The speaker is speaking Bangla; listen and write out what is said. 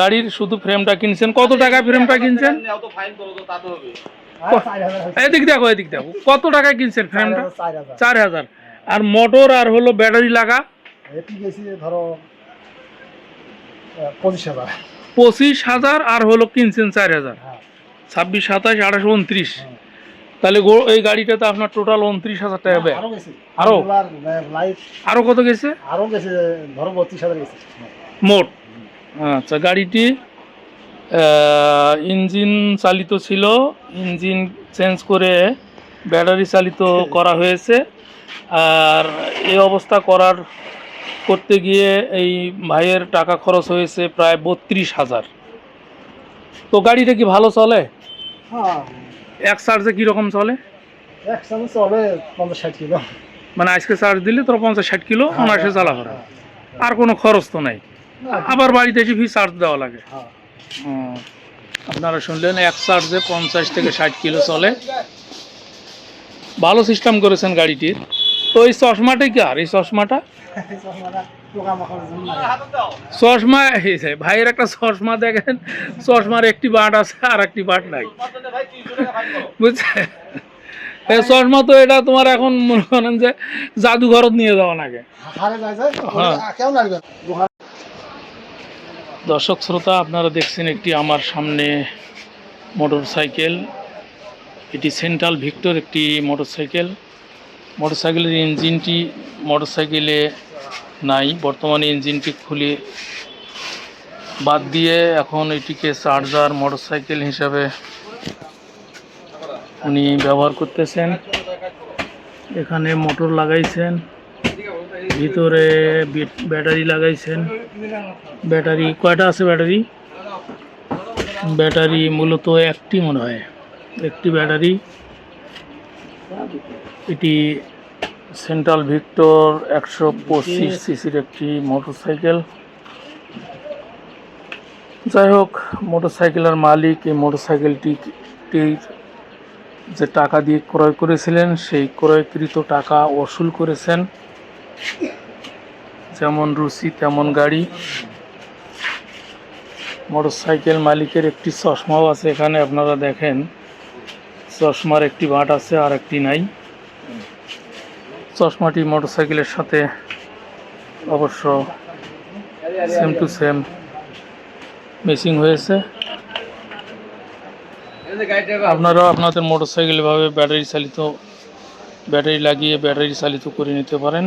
গাড়ির শুধু ফ্রেমটা কিনছেন? কত টাকায় ফ্রেমটা কিনছেন? এদিক দেখো এদিক দেখো। কত টাকায় কিনছেন ফ্রেমটা চার হাজার আর মোটর আর হলো ব্যাটারি লাগা? ধরো পঁচিশ হাজার। পঁচিশ হাজার আর হলো কিনছেন চার হাজার। হ্যাঁ। ছাব্বিশ সাতাশ আঠাশ উনত্রিশ। হ্যাঁ। তাহলে এই গাড়িটাতে আপনার টোটাল উনত্রিশ হাজার টাকা ব্যয়। আরও আরও? কত গেছে? আরও গেছে ধরো বত্রিশ হাজার গেছে। মোট? আচ্ছা গাড়িটি ইঞ্জিন চালিত ছিল। ইঞ্জিন চেঞ্জ করে ব্যাটারি চালিত করা হয়েছে। আর এই অবস্থা করার করতে গিয়ে এই ভাইয়ের টাকা খরচ হয়েছে প্রায় বত্রিশ হাজার। তো গাড়িটা কি ভালো চলে? হ্যাঁ। এক চার্জে কীরকম চলে? এক চলে পঞ্চাশ ষাট কিলো। মানে আজকে চার্জ দিলে তোর পঞ্চাশ ষাট কিলো অনায়াসে চালা করা আর কোনো খরচ তো নাই। আবার বাড়িতে এসে ফি চার্জ দেওয়া লাগে। হ্যাঁ। আপনারা শুনলেন এক চার্জে পঞ্চাশ থেকে ষাট কিলো চলে। ভালো সিস্টেম করেছেন গাড়িটির। তো এই চশমাটাই কি আর? এই চশমাটা? চশমা ভাইয়ের একটা চশমা দেখেন চশমার একটি বাট আছে আর একটি বাট নাই। বুঝছে চশমা তো এটা তোমার এখন মনে করেন যে জাদুঘরত নিয়ে যাওয়া লাগে। দর্শক শ্রোতা, আপনারা দেখছেন একটি আমার সামনে মোটর সাইকেল এটি সেন্ট্রাল ভিক্টর একটি মোটর সাইকেল মোটর সাইকেলের ইঞ্জিনটি মোটর সাইকেলে নাই, বর্তমানে ইঞ্জিনটি খুলে বাদ দিয়ে এখন এটিকে চার্জার মোটর সাইকেল হিসাবে উনি ব্যবহার করতেছেন। এখানে মোটর লাগাইছেন। ভিতরে ব্যাটারি লাগাইছেন। ব্যাটারি কয়টা আছে ব্যাটারি ব্যাটারি মূলত একটি মনে হয়। একটি ব্যাটারি এটি সেন্ট্রাল ভিক্টর একশো পঁচিশ সিসির একটি মোটরসাইকেল যাই হোক মোটরসাইকেলের মালিক এই মোটরসাইকেলটির যে টাকা দিয়ে ক্রয় করেছিলেন, সেই ক্রয়কৃত টাকা ওসুল করেছেন। যেমন রুচি তেমন গাড়ি। মোটরসাইকেল মালিকের একটি চশমাও আছে এখানে, আপনারা দেখেন। চশমার একটি বাট আছে আর একটি নাই। চশমাটি মোটরসাইকেলের সাথে অবশ্য সেম টু সেম মেসিং হয়েছে। আপনারাও আপনাদের মোটরসাইকেল এভাবে ব্যাটারি চালিত, ব্যাটারি লাগিয়ে ব্যাটারি চালিত করে নিতে পারেন।